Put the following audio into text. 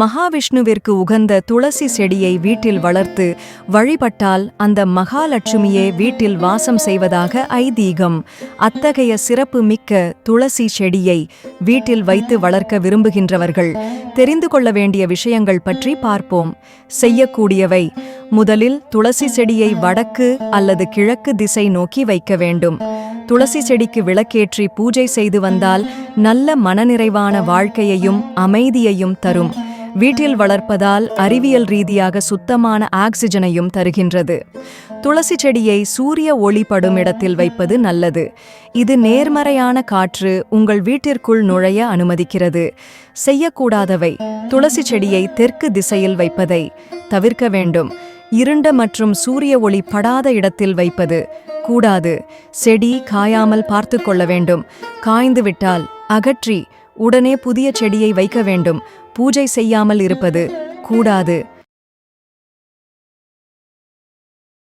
மகாவிஷ்ணுவிற்கு உகந்த துளசி செடியை வீட்டில் வளர்த்து வழிபட்டால் அந்த மகாலட்சுமியே வீட்டில் வாசம் செய்வதாக ஐதீகம். அத்தகைய சிறப்பு மிக்க துளசி செடியை வீட்டில் வைத்து வளர்க்க விரும்புகின்றவர்கள் தெரிந்து கொள்ள வேண்டிய விஷயங்கள் பற்றி பார்ப்போம். செய்யக்கூடியவை முதலில் துளசி செடியை வடக்கு அல்லது கிழக்கு திசை நோக்கி வைக்க வேண்டும். துளசி செடிக்கு விளக்கேற்றி பூஜை செய்து வந்தால் நல்ல மனநிறைவான வாழ்க்கையையும் அமைதியையும் தரும். வீட்டில் வளர்ப்பதால் அறிவியல் ரீதியாக சுத்தமான ஆக்சிஜனையும் தருகின்றது. துளசி செடியை சூரிய ஒளி படும் இடத்தில் வைப்பது நல்லது. இது நேர்மறையான காற்று உங்கள் வீட்டிற்குள் நுழைய அனுமதிக்கிறது. செய்யக்கூடாதவை. துளசி செடியை தெற்கு திசையில் வைப்பதை தவிர்க்க வேண்டும். இருண்ட மற்றும் சூரிய ஒளி படாத இடத்தில் வைப்பது கூடாது. செடி காயாமல் பார்த்து கொள்ள வேண்டும். காய்ந்துவிட்டால் அகற்றி உடனே புதிய செடியை வைக்க வேண்டும். பூஜை செய்யாமல் இருப்பது கூடாது.